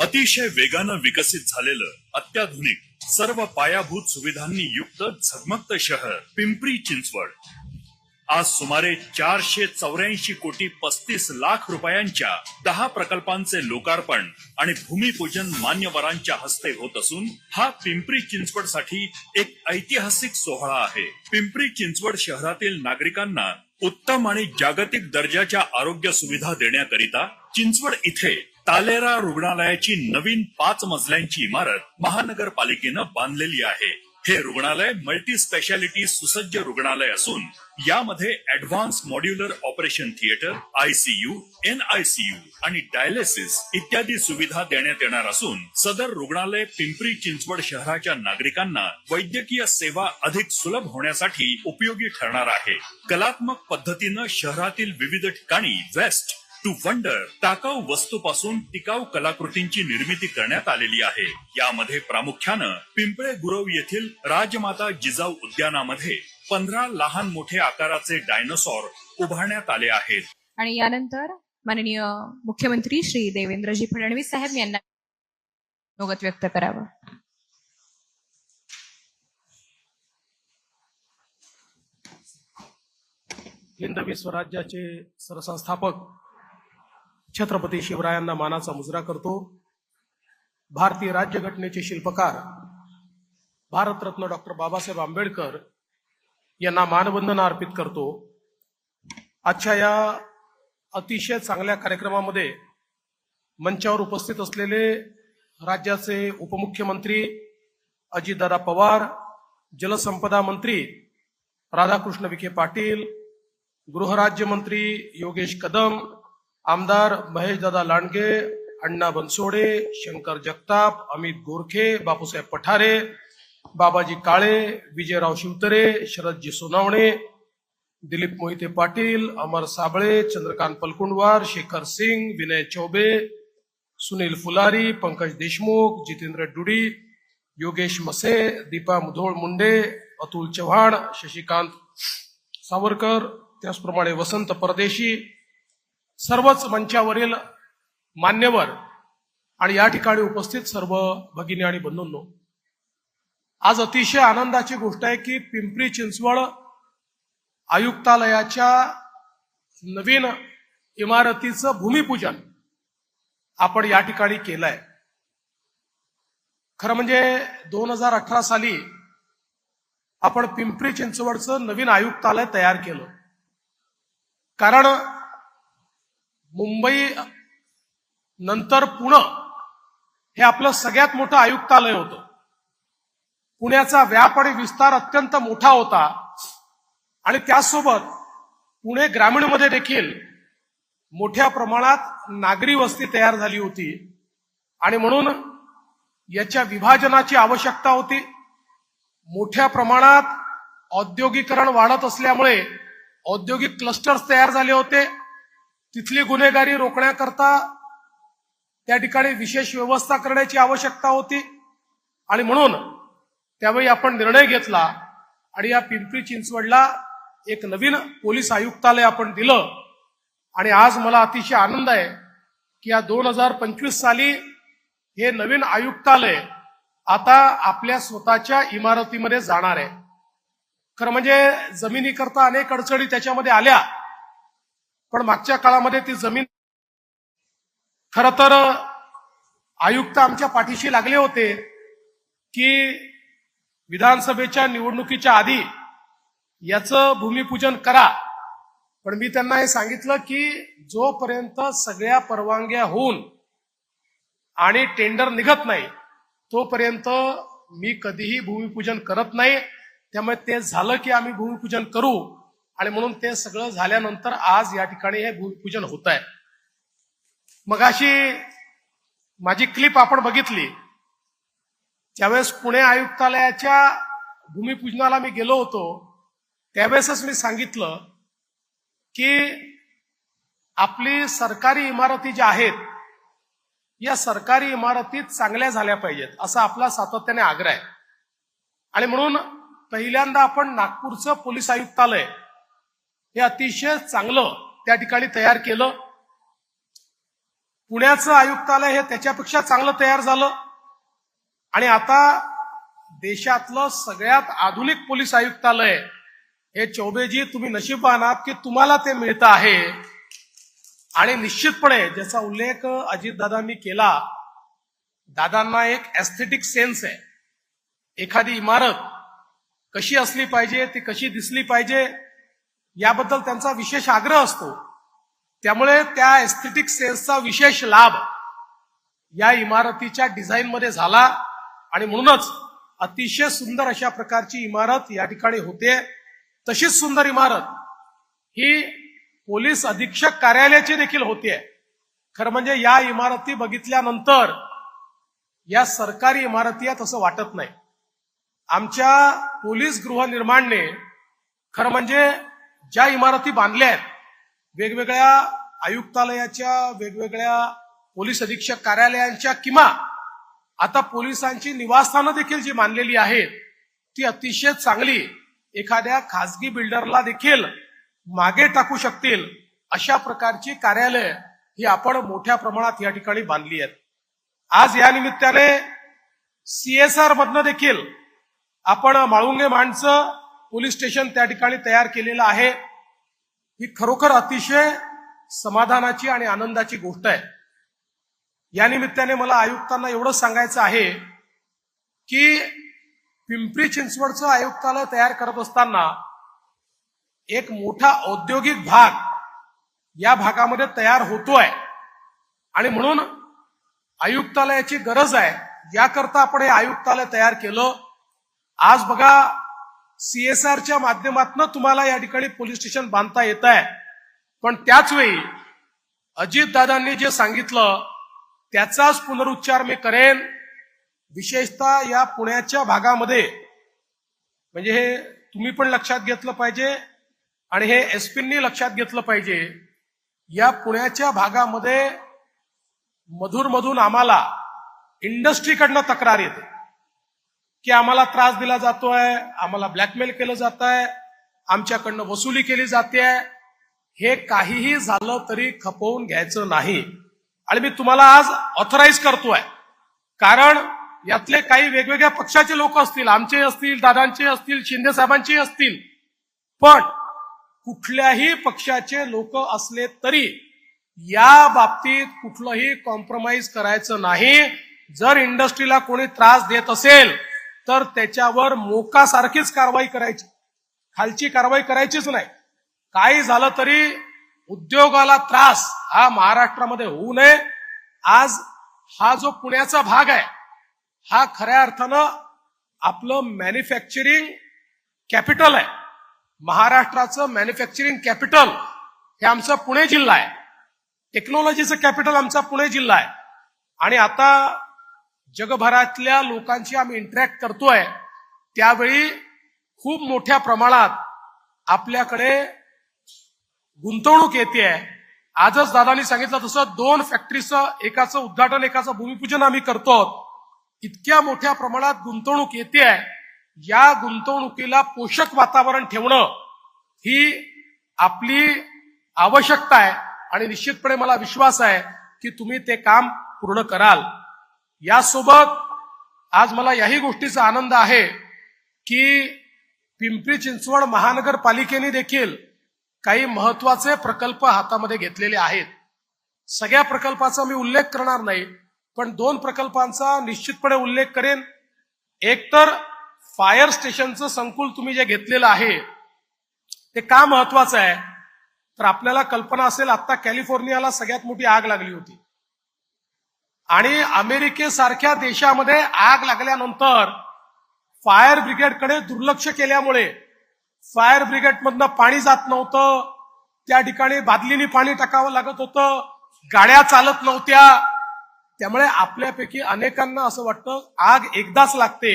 अतिशय वेगानं विकसित झालेलं अत्याधुनिक सर्व पायाभूत सुविधांनी युक्त झगमगत शहर पिंपरी चिंचवड. आज सुमारे चारशे चौऱ्याऐंशी कोटी पस्तीस लाख रुपयांच्या दहा प्रकल्पांचे लोकार्पण आणि भूमिपूजन मान्यवरांच्या हस्ते होत असून हा पिंपरी चिंचवडसाठी एक ऐतिहासिक सोहळा आहे. पिंपरी चिंचवड शहरातील नागरिकांना उत्तम आणि जागतिक दर्जाच्या आरोग्य सुविधा देण्याकरिता चिंचवड इथे तालेरा रुग्णालयाची नवीन पाच मजल्यांची इमारत महानगरपालिकेनं बांधलेली आहे. हे रुग्णालय मल्टी स्पेशालिटी सुसज्ज रुग्णालय असून यामध्ये advance modular operation theatre ICU NICU आणि डायलिसिस इत्यादी सुविधा देण्यात येणार असून सदर रुग्णालय पिंपरी चिंचवड शहराच्या नागरिकांना वैद्यकीय सेवा अधिक सुलभ होण्यासाठी उपयोगी ठरणार आहे. कलात्मक पद्धतीनं शहरातील विविध ठिकाणी वेस्ट टू वंडर टाकाऊ वस्तूपासून टिकाऊ कलाकृतींची निर्मिती करण्यात आलेली आहे. यामध्ये प्रामुख्यानं पिंपळे गुरव येथील राजमाता जिजाऊ उद्यानामध्ये पंधरा लहान मोठे आकाराचे डायनोसॉर उभारण्यात आले आहेत. आणि यानंतर माननीय मुख्यमंत्री श्री देवेंद्रजी फडणवीस साहेब यांना मनोगत व्यक्त करावं. हिंदवी स्वराज्याचे सरसंस्थापक छत्रपती शिवरायांना मानाचा मुजरा करतो. भारतीय राज्यघटनेचे शिल्पकार भारतरत्न डॉक्टर बाबासाहेब आंबेडकर यांना मानवंदना अर्पित करतो. आजच्या या अतिशय चांगल्या कार्यक्रमामध्ये मंचावर उपस्थित असलेले राज्याचे उपमुख्यमंत्री अजितदादा पवार जलसंपदा मंत्री राधाकृष्ण विखे पाटील गृहराज्यमंत्री योगेश कदम आमदार महेशदादा लांडगे अण्णा बनसोडे शंकर जगताप अमित गोरखे बापूसाहेब पठारे बाबाजी काळे विजयराव शिवतरे शरदजी सोनावणे दिलीप मोहिते पाटील अमर साबळे चंद्रकांत पलकुंडवार शेखर सिंग विनय चौबे सुनील फुलारी पंकज देशमुख जितेंद्र डुडी योगेश मसे दीपा मुधोळ मुंडे अतुल चव्हाण शशिकांत सावरकर त्याचप्रमाणे वसंत परदेशी सर्वच मंचावरील मान्यवर आणि या ठिकाणी उपस्थित सर्व भगिनी आणि बंधूंनो आज अतिशय आनंदाची गोष्ट आहे की पिंपरी चिंचवड आयुक्तालयाच्या नवीन इमारतीचं भूमिपूजन आपण या ठिकाणी केलंय. खरं म्हणजे दोन हजार अठरा साली आपण पिंपरी चिंचवडचं नवीन आयुक्तालय तयार केलं. कारण मुंबई नंतर पुणे हे आपलं सगळ्यात मोठं आयुक्तालय होतं. पुण्याचा व्याप आणि विस्तार अत्यंत मोठा होता. आणि त्याचसोबत पुणे ग्रामीणमध्ये देखील मोठ्या प्रमाणात नागरी वस्ती तयार झाली होती. आणि म्हणून याच्या विभाजनाची आवश्यकता होती. मोठ्या प्रमाणात औद्योगिकरण वाढत असल्यामुळे औद्योगिक क्लस्टर्स तयार झाले होते. तिथली गुन्हेगारी रोखण्याकरता त्या ठिकाणी विशेष व्यवस्था करण्याची आवश्यकता होती. आणि म्हणून त्यावेळी आपण निर्णय घेतला आणि या पिंपरी चिंचवडला एक नवीन पोलीस आयुक्तालय आपण दिलं. आणि आज मला अतिशय आनंद आहे की या दोन हजार पंचवीस साली हे नवीन आयुक्तालय आता आपल्या स्वतःच्या इमारतीमध्ये जाणार आहे. खरं म्हणजे जमिनीकरता अनेक अडचणी त्याच्यामध्ये आल्या. पण मागच्या काळामध्ये ती जमीन खर तर आयुक्त आमच्या पाठीशी लागले होते की विधानसभेच्या निवडणुकीच्या आधी याचं भूमिपूजन करा. पण मी त्यांना हे सांगितलं की जोपर्यंत सगळ्या परवानग्या होऊन आणि टेंडर निघत नाही तोपर्यंत मी कधीही भूमिपूजन करत नाही. त्यामुळे ते झालं की आम्ही भूमिपूजन करू. आणि म्हणून ते सगळं झाल्यानंतर आज या ठिकाणी हे भूमिपूजन होत आहे मग अशी माझी क्लिप आपण बघितली. त्यावेळेस पुणे आयुक्तालयाच्या भूमिपूजनाला मी गेलो होतो त्यावेळेसच मी सांगितलं की आपली सरकारी इमारती ज्या आहेत या सरकारी इमारतीत चांगल्या झाल्या पाहिजेत असा आपला सातत्याने आग्रह आहे. आणि म्हणून पहिल्यांदा आपण नागपूरचं पोलीस आयुक्तालय हे अतिशय चांगलं त्या ठिकाणी तयार केलं. पुण्याचं आयुक्तालय हे त्याच्यापेक्षा चांगलं तयार झालं. आणि आता देशातलं सगळ्यात आधुनिक पोलीस आयुक्तालय हे चौबेजी तुम्ही नशीबवान आहात की तुम्हाला ते मिळतं आहे. आणि निश्चितपणे ज्याचा उल्लेख अजितदादांनी केला दादांना एक एस्थेटिक सेन्स आहे. एखादी इमारत कशी असली पाहिजे ती कशी दिसली पाहिजे याबद्दल त्यांचा विशेष आग्रह असतो. त्यामुळे त्या एस्थेटिक सेन्सचा विशेष लाभ या इमारतीच्या डिझाईनमध्ये झाला आणि म्हणूनच अतिशय सुंदर अशा प्रकारची इमारत या ठिकाणी होते. तशीच सुंदर इमारत ही पोलीस अधीक्षक कार्यालयाची देखील होते खरं म्हणजे या इमारती बघितल्यानंतर या सरकारी इमारती आहेत असं वाटत नाही. आमच्या पोलीस गृहनिर्माणने खरं म्हणजे ज्या इमारती बांधल्या आहेत वेगवेगळ्या आयुक्तालयाच्या वेगवेगळ्या पोलीस अधीक्षक कार्यालयांच्या किंवा आता पोलिसांची निवासस्थानं देखील जी बांधलेली आहेत ती अतिशय चांगली एखाद्या खासगी बिल्डरला देखील मागे टाकू शकतील अशा प्रकारची कार्यालय ही आपण मोठ्या प्रमाणात या ठिकाणी बांधली आहेत. आज या निमित्ताने सीएसआर मधनं देखील आपण माळुंगे माणसं पोलीस स्टेशन त्या ठिकाणी तयार केलेलं आहे. ही खरोखर अतिशय समाधानाची आणि आनंदाची गोष्ट आहे. या निमित्ताने मला आयुक्तांना एवढं सांगायचं आहे की पिंपरी चिंचवडचं आयुक्तालय तयार करत असताना एक मोठा औद्योगिक भाग या भागामध्ये तयार होतोय. आणि म्हणून आयुक्तालयाची गरज आहे. याकरता आपण हे आयुक्तालय तयार केलं. आज बघा सीएसआरच्या माध्यमातून तुम्हाला या ठिकाणी पोलीस स्टेशन बांधता येत आहे. पण त्याच वेळी अजितदादांनी जे सांगितलं त्याचाच पुनरुच्चार मी करेन. विशेषतः या पुण्याच्या भागामध्ये म्हणजे हे तुम्ही पण लक्षात घेतलं पाहिजे आणि हे एसपींनी लक्षात घेतलं पाहिजे या पुण्याच्या भागामध्ये मधून मधून आम्हाला इंडस्ट्रीकडनं तक्रार येते. की आम्हाला त्रास दिला जातोय आम्हाला ब्लॅकमेल केलं जात आहे आमच्याकडनं वसुली केली जाते. हे काहीही झालं तरी खपवून घ्यायचं नाही. आणि मी तुम्हाला आज ऑथराईज करतोय. कारण यातले काही वेगवेगळ्या पक्षाचे लोक असतील आमचे असतील दादांचे असतील शिंदे साहेबांचे असतील. पण कुठल्याही पक्षाचे लोक असले तरी या बाबतीत कुठलंही कॉम्प्रोमाइज करायचं नाही. जर इंडस्ट्रीला कोणी त्रास देत असेल तर त्याच्यावर मोकासारखीच कारवाई करायची. खालची कारवाई करायचीच नाही. काही झालं तरी उद्योगाला त्रास हा महाराष्ट्रामध्ये होऊ नये. आज हा जो पुण्याचा भाग आहे हा खऱ्या अर्थानं आपलं मॅन्युफॅक्चरिंग कॅपिटल आहे. महाराष्ट्राचं मॅन्युफॅक्चरिंग कॅपिटल हे आमचा पुणे जिल्हा आहे. टेक्नॉलॉजीचं कॅपिटल आमचा पुणे जिल्हा आहे. आणि आता जगभरातल्या लोकांशी आम्ही इंटरॅक्ट करतोय त्यावेळी खूप मोठ्या प्रमाणात आपल्याकडे गुंतवणूक येते. आजच दादानी सांगितलं तसं दोन फॅक्टरीचं एकाचं उद्घाटन एकाचं भूमिपूजन आम्ही करतो. इतक्या मोठ्या प्रमाणात गुंतवणूक येते. या गुंतवणुकीला पोषक वातावरण ठेवणं ही आपली आवश्यकता आहे. आणि निश्चितपणे मला विश्वास आहे की तुम्ही ते काम पूर्ण कराल. यासोबत आज मला याही गोष्टीचा आनंद आहे की पिंपरी चिंचवड महानगरपालिकेने देखील काही महत्त्वाचे प्रकल्प हातामध्ये घेतलेले आहेत. सगळ्या प्रकल्पाचा मी उल्लेख करणार नाही पण दोन प्रकल्पांचा निश्चितपणे उल्लेख करेन. एक तर फायर स्टेशनचं संकुल तुम्ही जे घेतलेलं आहे ते का महत्वाचं आहे? तर आपल्याला कल्पना असेल आता कॅलिफोर्नियाला सगळ्यात मोठी आग लागली होती. आणि अमेरिकेसारख्या देशामध्ये आग लागल्यानंतर फायर ब्रिगेडकडे दुर्लक्ष केल्यामुळे फायर ब्रिगेडमधनं पाणी जात नव्हतं. त्या ठिकाणी बादलीनी पाणी टाकावं लागत होतं. गाड्या चालत नव्हत्या. त्यामुळे आपल्यापैकी अनेकांना असं वाटतं आग एकदाच लागते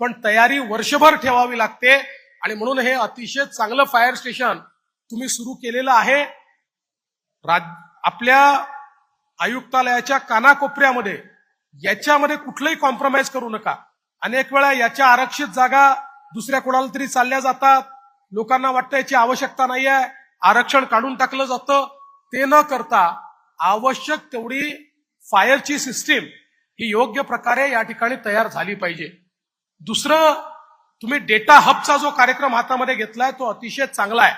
पण तयारी वर्षभर ठेवावी लागते. आणि म्हणून हे अतिशय चांगलं फायर स्टेशन तुम्ही सुरू केलेलं आहे. राज आपल्या आयुक्तालयाच्या कानाकोपऱ्यामध्ये याच्यामध्ये कुठलंही कॉम्प्रोमाइज करू नका. अनेक वेळा याच्या आरक्षित जागा दुसऱ्या कोणाला तरी चालल्या जातात. लोकांना वाटतं याची आवश्यकता नाही आहे आरक्षण काढून टाकलं जातं. ते न करता आवश्यक तेवढी फायरची सिस्टीम ही योग्य प्रकारे या ठिकाणी तयार झाली पाहिजे. दुसरं तुम्ही डेटा हबचा जो कार्यक्रम हातामध्ये घेतलाय तो अतिशय चांगला आहे.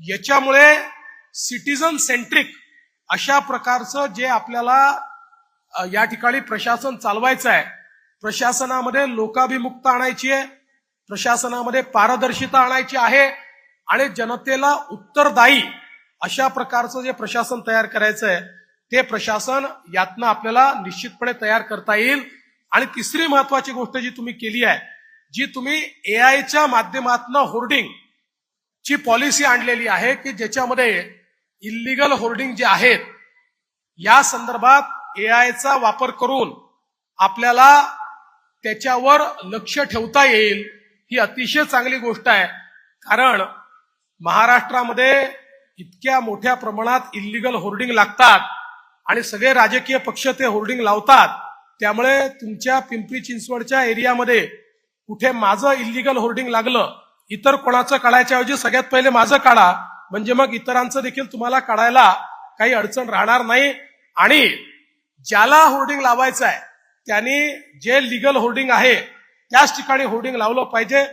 याच्यामुळे सिटीजन सेंट्रिक अशा प्रकारचं जे आपल्याला या ठिकाणी प्रशासन चालवायचं आहे प्रशासनामध्ये लोकाभिमुक्त आणायची आहे प्रशासनामध्ये पारदर्शिता आणायची आहे आणि जनतेला उत्तरदायी अशा प्रकारचं जे प्रशासन तयार करायचं आहे ते प्रशासन यातनं आपल्याला निश्चितपणे तयार करता येईल. आणि तिसरी महत्वाची गोष्ट जी तुम्ही केली आहे जी तुम्ही ए आयच्या माध्यमातून होर्डिंग ची पॉलिसी आणलेली आहे की ज्याच्यामध्ये इलिगल होर्डिंग जे आहेत या संदर्भात एआयचा वापर करून आपल्याला त्याच्यावर लक्ष ठेवता येईल ही अतिशय चांगली गोष्ट आहे. कारण महाराष्ट्रामध्ये इतक्या मोठ्या प्रमाणात इलिगल होर्डिंग लागतात आणि सगळे राजकीय पक्ष ते होर्डिंग लावतात. त्यामुळे तुमच्या पिंपरी चिंचवडच्या एरियामध्ये कुठे माझं इलिगल होर्डिंग लागलं इतर कोणाचं काढायच्या ऐवजी सगळ्यात पहिले माझं काढा. म्हणजे मग इतरांचं देखील तुम्हाला काढायला काही अडचण राहणार नाही. आणि ज्याला होर्डिंग लावायचं आहे त्यांनी जे लिगल होर्डिंग आहे त्याच ठिकाणी होर्डिंग लावलं पाहिजे.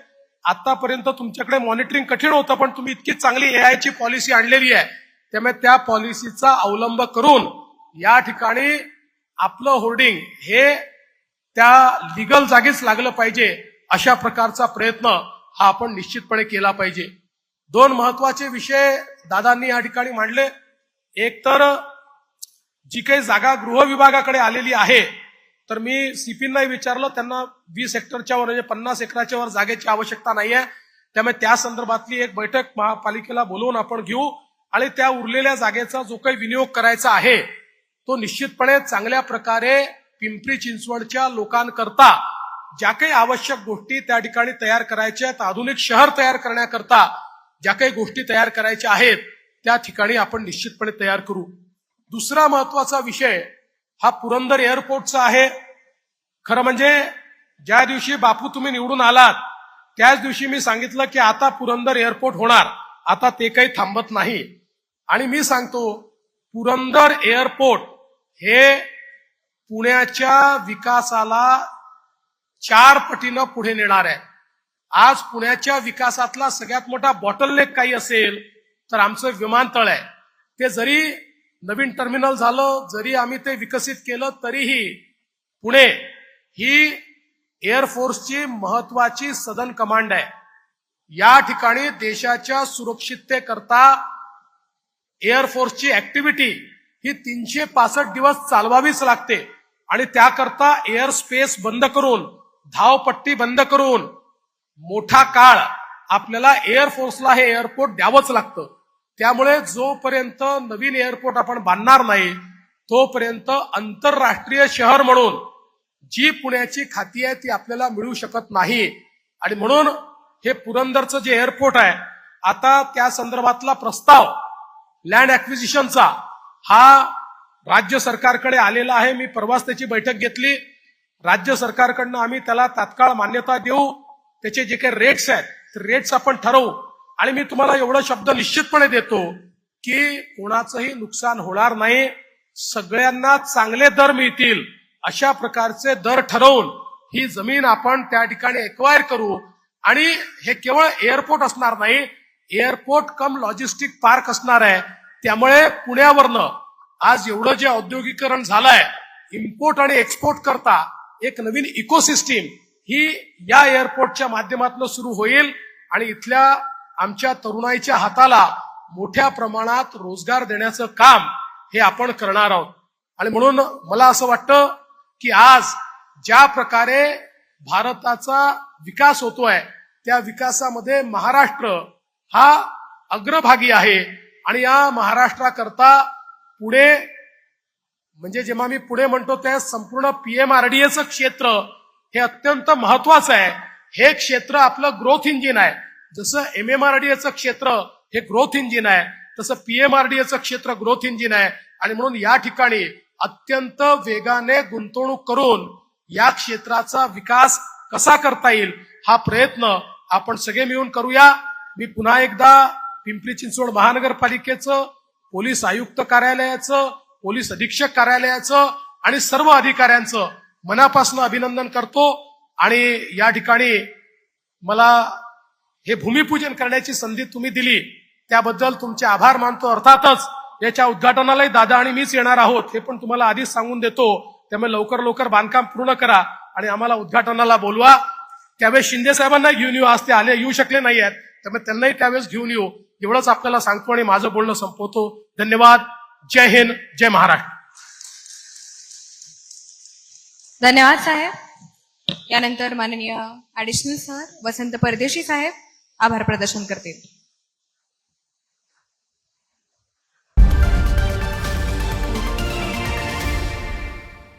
आतापर्यंत तुमच्याकडे मॉनिटरिंग कठीण होतं पण तुम्ही इतकी चांगली एआयची पॉलिसी आणलेली आहे. त्यामुळे त्या पॉलिसीचा अवलंब करून या ठिकाणी आपलं होर्डिंग हे त्या लिगल जागीच लागलं पाहिजे अशा प्रकारचा प्रयत्न हा आपण निश्चितपणे केला पाहिजे. दोन महत्त्वाचे विषय दादांनी या ठिकाणी मांडले. एक तर जी काही जागा गृह विभागाकडे आलेली आहे तर मी सीपींनाही विचारलं त्यांना वीस हेक्टरच्या वर म्हणजे पन्नास एकराच्या वर जागेची आवश्यकता नाही आहे त्यामुळे त्या संदर्भातली एक बैठक महापालिकेला बोलवून आपण घेऊ. आणि त्या उरलेल्या जागेचा जो काही विनियोग करायचा आहे तो निश्चितपणे चांगल्या प्रकारे पिंपरी चिंचवडच्या लोकांकरता ज्या काही आवश्यक गोष्टी त्या ठिकाणी तयार करायच्या आहेत आधुनिक शहर तयार करण्याकरता ज्या काही गोष्टी तयार करायच्या आहेत त्या ठिकाणी आपण निश्चितपणे तयार करू. दुसरा महत्त्वाचा विषय हा पुरंदर एअरपोर्टचा आहे. खरं म्हणजे ज्या दिवशी बापू तुम्ही निवडून आलात त्याच दिवशी मी सांगितलं की आता पुरंदर एअरपोर्ट होणार. आता ते काही थांबत नाही. आणि मी सांगतो पुरंदर एअरपोर्ट हे पुण्याच्या विकासाला चार पटीनं पुढे नेणार आहे. आज पुण्याच्या विकासातला सगळ्यात मोठा बॉटलनेक काही असेल तर आमचं विमानतळ आहे. ते जरी नवीन टर्मिनल झालं जरी आम्ही ते विकसित केलं तरीही पुणे ही एअरफोर्सची महत्वाची सदन कमांड आहे. या ठिकाणी देशाच्या सुरक्षिततेकरता एअरफोर्सची ऍक्टिव्हिटी ही तीनशे पासष्ट दिवस चालवावीच लागते. आणि त्याकरता एअर स्पेस बंद करून धावपट्टी बंद करून मोठा काळ आपल्याला एअरफोर्सला हे एअरपोर्ट द्यावंच लागतं. त्यामुळे जोपर्यंत नवीन एअरपोर्ट आपण बांधणार नाही तोपर्यंत आंतरराष्ट्रीय शहर म्हणून जी पुण्याची खाती आहे ती आपल्याला मिळू शकत नाही. आणि म्हणून हे पुरंदरचं जे एअरपोर्ट आहे आता त्या संदर्भातला प्रस्ताव लँड ऍक्विजिशनचा हा राज्य सरकारकडे आलेला आहे. मी परवाच त्याची बैठक घेतली. राज्य सरकारकडनं आम्ही त्याला तात्काळ मान्यता देऊ. त्याचे जे काही रेट्स आहेत ते रेट्स आपण ठरवू. आणि मी तुम्हाला एवढं शब्द निश्चितपणे देतो की कोणाचंही नुकसान होणार नाही सगळ्यांना चांगले दर मिळतील अशा प्रकारचे दर ठरवून ही जमीन आपण त्या ठिकाणी एक्वायर करू. आणि हे केवळ एअरपोर्ट असणार नाही एअरपोर्ट कम लॉजिस्टिक पार्क असणार आहे. त्यामुळे पुण्यावरनं आज एवढं जे औद्योगिकरण झालंय इम्पोर्ट आणि एक्सपोर्ट करता एक नवीन इकोसिस्टीम ही या एअरपोर्टच्या माध्यमातून सुरू होईल आणि इथल्या आमच्या तरुणाईच्या हाताला मोठ्या प्रमाणात रोजगार देण्याचं काम हे आपण करणार आहोत. आणि म्हणून मला असं वाटतं की आज ज्या प्रकारे भारताचा विकास होतोय त्या विकासामध्ये महाराष्ट्र हा अग्रभागी आहे. आणि या महाराष्ट्राकरता पुढे म्हणजे जेव्हा मी पुढे म्हणतो त्या संपूर्ण पीएमआरडीएचं क्षेत्र हे अत्यंत महत्वाचं आहे. हे क्षेत्र आपलं ग्रोथ इंजिन आहे. जसं एम एम आर डी एचं क्षेत्र हे ग्रोथ इंजिन आहे. तसं पीएमआरडीएचं क्षेत्र ग्रोथ इंजिन आहे. आणि म्हणून या ठिकाणी अत्यंत वेगाने गुंतवणूक करून या क्षेत्राचा विकास कसा करता येईल हा प्रयत्न आपण सगळे मिळून करूया. मी पुन्हा एकदा पिंपरी चिंचवड महानगरपालिकेचं पोलीस आयुक्त कार्यालयाचं पोलीस अधीक्षक कार्यालयाचं आणि सर्व अधिकाऱ्यांचं मनापासून अभिनंदन करतो आणि या ठिकाणी मला हे भूमिपूजन करण्याची संधी तुम्ही दिली त्याबद्दल तुमचे आभार मानतो. अर्थातच याच्या उद्घाटनालाही दादा आणि मीच येणार आहोत हे पण तुम्हाला आधीच सांगून देतो. त्यामुळे लवकर लवकर बांधकाम पूर्ण करा आणि आम्हाला उद्घाटनाला बोलवा. त्यावेळेस शिंदे साहेबांना घेऊन येऊ आज ते आले येऊ शकले नाही आहेत. त्यामुळे त्यांनाही त्यावेळेस घेऊन येऊ. एवढंच आपल्याला सांगतो आणि माझं बोलणं संपवतो. धन्यवाद. जय हिंद जय महाराष्ट्र. धन्यवाद साहेब. यानंतर माननीय ॲडिशनल सर वसंत परदेशी साहेब आभार प्रदर्शन करतील.